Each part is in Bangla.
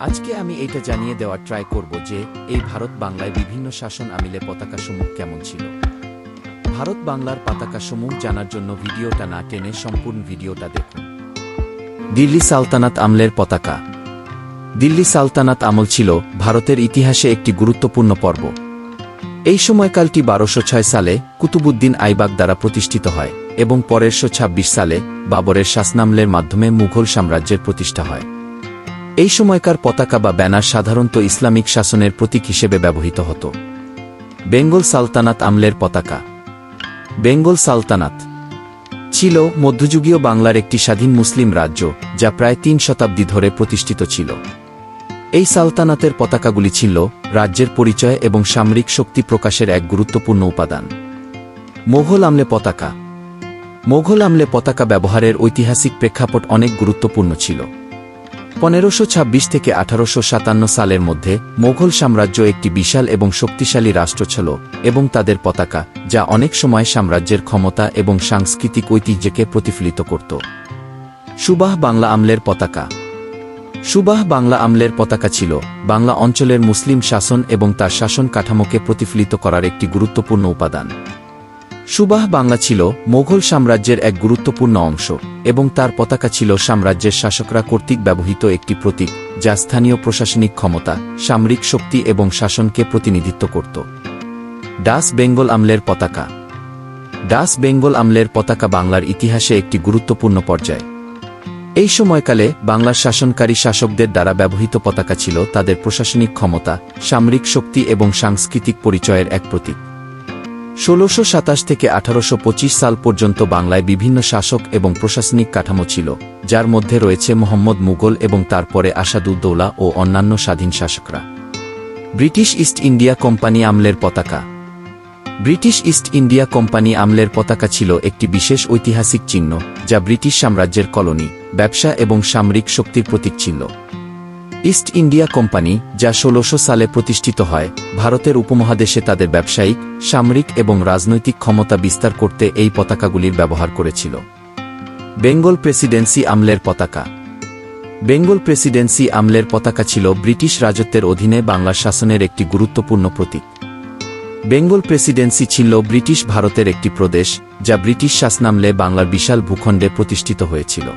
আজকে আমি এটা জানিয়ে দেওয়ার ট্রাই করব যে, এই ভারত বাংলায় বিভিন্ন শাসন আমিলে পতাকাসমূহ কেমন ছিল। ভারত বাংলার পতাকা পতাকাসমূহ জানার জন্য ভিডিওটা না টেনে সম্পূর্ণ ভিডিওটা দেখুন। দিল্লি সালতানাত আমলের পতাকা। দিল্লি সালতানাত আমল ছিল ভারতের ইতিহাসে একটি গুরুত্বপূর্ণ পর্ব। এই সময়কালটি বারোশো ছয় সালে কুতুবুদ্দিন আইবাক দ্বারা প্রতিষ্ঠিত হয় এবং পরেরশো ছাব্বিশ সালে বাবরের শাসনামলের মাধ্যমে মুঘল সাম্রাজ্যের প্রতিষ্ঠা হয়। এই সময়কার পতাকা বা ব্যানার সাধারণত ইসলামিক শাসনের প্রতীক হিসেবে ব্যবহৃত হতো। বেঙ্গল সালতানাত আমলের পতাকা। বেঙ্গল সালতানাত ছিল মধ্যযুগীয় বাংলার একটি স্বাধীন মুসলিম রাজ্য, যা প্রায় তিন শতাব্দী ধরে প্রতিষ্ঠিত ছিল। এই সালতানাতের পতাকাগুলি ছিল রাজ্যের পরিচয় এবং সামরিক শক্তি প্রকাশের এক গুরুত্বপূর্ণ উপাদান। মোঘল আমলে পতাকা। মোঘল আমলে পতাকা ব্যবহারের ঐতিহাসিক প্রেক্ষাপট অনেক গুরুত্বপূর্ণ ছিল। পনেরোশো ছাব্বিশ থেকে আঠারোশো সাতান্ন সালের মধ্যে মোঘল সাম্রাজ্য একটি বিশাল এবং শক্তিশালী রাষ্ট্র ছিল, এবং তাদের পতাকা, যা অনেক সময় সাম্রাজ্যের ক্ষমতা এবং সাংস্কৃতিক ঐতিহ্যকে প্রতিফলিত করত। সুবাহ বাংলা আমলের পতাকা। সুবাহ বাংলা আমলের পতাকা ছিল, বাংলা অঞ্চলের মুসলিম শাসন এবং তার শাসন কাঠামোকে প্রতিফলিত করার একটি গুরুত্বপূর্ণ উপাদান। সুবাহ বাংলা ছিল মোঘল সাম্রাজ্যের এক গুরুত্বপূর্ণ অংশ, এবং তার পতাকা ছিল সাম্রাজ্যের শাসকরা কর্তৃক ব্যবহৃত একটি প্রতীক, যা স্থানীয় প্রশাসনিক ক্ষমতা, সামরিক শক্তি এবং শাসনকে প্রতিনিধিত্ব করত। ডাস বেঙ্গল আমলের পতাকা ডাস বেঙ্গল আমলের পতাকা বাংলার ইতিহাসে একটি গুরুত্বপূর্ণ পর্যায়। এই সময়কালে বাংলার শাসনকারী শাসকদের দ্বারা ব্যবহৃত পতাকা ছিল তাদের প্রশাসনিক ক্ষমতা, সামরিক শক্তি এবং সাংস্কৃতিক পরিচয়ের এক প্রতীক। ষোলোশো সাতাশ থেকে আঠারোশ পঁচিশ সাল পর্যন্ত বাংলায় বিভিন্ন শাসক এবং প্রশাসনিক কাঠামো ছিল, যার মধ্যে রয়েছে মোহাম্মদ মুঘল এবং তারপরে আসাদুদ্দৌলা ও অন্যান্য স্বাধীন শাসকরা। ব্রিটিশ ইস্ট ইন্ডিয়া কোম্পানি আমলের পতাকা। ব্রিটিশ ইস্ট ইন্ডিয়া কোম্পানি আমলের পতাকা ছিল একটি বিশেষ ঐতিহাসিক চিহ্ন, যা ব্রিটিশ সাম্রাজ্যের কলোনি, ব্যবসা এবং সামরিক শক্তির প্রতীক ছিল। ইস্ট ইন্ডিয়া কোম্পানি, যা ষোলোশো সালে প্রতিষ্ঠিত হয়, ভারতের উপমহাদেশে তাদের ব্যবসায়িক, সামরিক এবং রাজনৈতিক ক্ষমতা বিস্তার করতে এই পতাকাগুলির ব্যবহার করেছিল। বেঙ্গল প্রেসিডেন্সি আমলের পতাকা। বেঙ্গল প্রেসিডেন্সি আমলের পতাকা ছিল ব্রিটিশ রাজত্বের অধীনে বাংলা শাসনের একটি গুরুত্বপূর্ণ প্রতীক। বেঙ্গল প্রেসিডেন্সি ছিল ব্রিটিশ ভারতের একটি প্রদেশ, যা ব্রিটিশ শাসনামলে বাংলার বিশাল ভূখণ্ডে প্রতিষ্ঠিত হয়েছিল।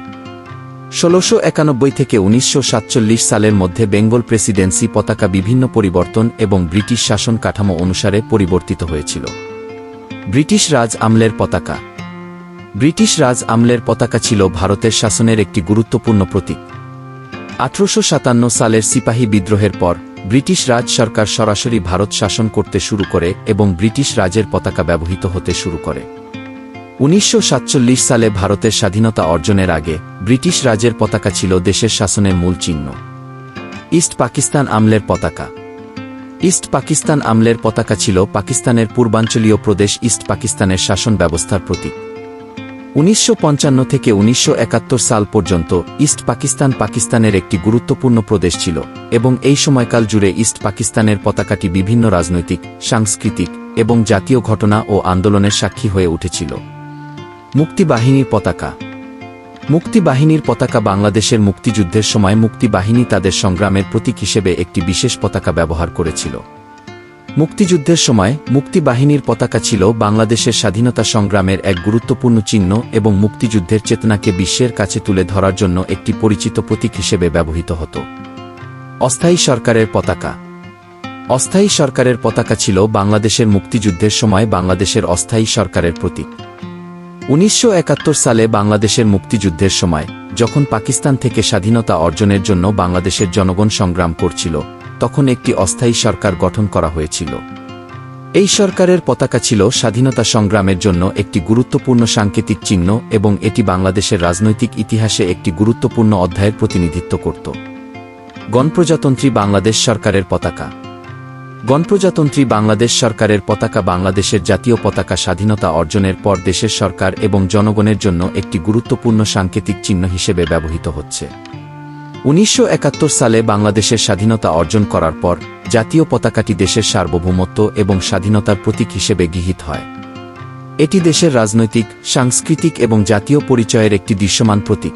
ষোলোশো একানব্বই থেকে উনিশশো সাতচল্লিশ সালের মধ্যে বেঙ্গল প্রেসিডেন্সি পতাকা বিভিন্ন পরিবর্তন এবং ব্রিটিশ শাসন কাঠামো অনুসারে পরিবর্তিত হয়েছিল। ব্রিটিশ রাজ আমলের পতাকা। ব্রিটিশ রাজ আমলের পতাকা ছিল ভারতের শাসনের একটি গুরুত্বপূর্ণ প্রতীক। আঠারোশো সাতান্ন সালের সিপাহী বিদ্রোহের পর, ব্রিটিশ রাজ সরকার সরাসরি ভারত শাসন করতে শুরু করে এবং ব্রিটিশ রাজের পতাকা ব্যবহৃত হতে শুরু করে। উনিশশো সাতচল্লিশ সালে ভারতের স্বাধীনতা অর্জনের আগে ব্রিটিশ রাজের পতাকা ছিল দেশের শাসনের মূল চিহ্ন। ইস্ট পাকিস্তান আমলের পতাকা। ইস্ট পাকিস্তান আমলের পতাকা ছিল পাকিস্তানের পূর্বাঞ্চলীয় প্রদেশ ইস্ট পাকিস্তানের শাসন ব্যবস্থার প্রতীক। উনিশশো পঞ্চান্ন থেকে উনিশশো একাত্তর সাল পর্যন্ত ইস্ট পাকিস্তান পাকিস্তানের একটি গুরুত্বপূর্ণ প্রদেশ ছিল এবং এই সময়কাল জুড়ে ইস্ট পাকিস্তানের পতাকাটি বিভিন্ন রাজনৈতিক, সাংস্কৃতিক এবং জাতীয় ঘটনা ও আন্দোলনের সাক্ষী হয়ে উঠেছিল। মুক্তিবাহিনীর পতাকা। মুক্তিবাহিনীর পতাকা বাংলাদেশের মুক্তিযুদ্ধের সময় মুক্তিবাহিনী তাদের সংগ্রামের প্রতীক হিসেবে একটি বিশেষ পতাকা ব্যবহার করেছিল। মুক্তিযুদ্ধের সময় মুক্তিবাহিনীর পতাকা ছিল বাংলাদেশের স্বাধীনতা সংগ্রামের এক গুরুত্বপূর্ণ চিহ্ন এবং মুক্তিযুদ্ধের চেতনাকে বিশ্বের কাছে তুলে ধরার জন্য একটি পরিচিত প্রতীক হিসেবে ব্যবহৃত হতো। অস্থায়ী সরকারের পতাকা। অস্থায়ী সরকারের পতাকা ছিল বাংলাদেশের মুক্তিযুদ্ধের সময় বাংলাদেশের অস্থায়ী সরকারের প্রতীক। উনিশশো একাত্তর সালে বাংলাদেশের মুক্তিযুদ্ধের সময়, যখন পাকিস্তান থেকে স্বাধীনতা অর্জনের জন্য বাংলাদেশের জনগণ সংগ্রাম করছিল, তখন একটি অস্থায়ী সরকার গঠন করা হয়েছিল। এই সরকারের পতাকা ছিল স্বাধীনতা সংগ্রামের জন্য একটি গুরুত্বপূর্ণ সাংকেতিক চিহ্ন এবং এটি বাংলাদেশের রাজনৈতিক ইতিহাসে একটি গুরুত্বপূর্ণ অধ্যায়ের প্রতিনিধিত্ব করত। গণপ্রজাতন্ত্রী বাংলাদেশ সরকারের পতাকা গণপ্রজাতন্ত্রী বাংলাদেশ সরকারের পতাকা বাংলাদেশের জাতীয় পতাকা স্বাধীনতা অর্জনের পর দেশের সরকার এবং জনগণের জন্য একটি গুরুত্বপূর্ণ সাংকেতিক চিহ্ন হিসেবে ব্যবহৃত হচ্ছে। উনিশশো একাত্তর সালে বাংলাদেশের স্বাধীনতা অর্জন করার পর, জাতীয় পতাকাটি দেশের সার্বভৌমত্ব এবং স্বাধীনতার প্রতীক হিসেবে গৃহীত হয়। এটি দেশের রাজনৈতিক, সাংস্কৃতিক এবং জাতীয় পরিচয়ের একটি দৃশ্যমান প্রতীক।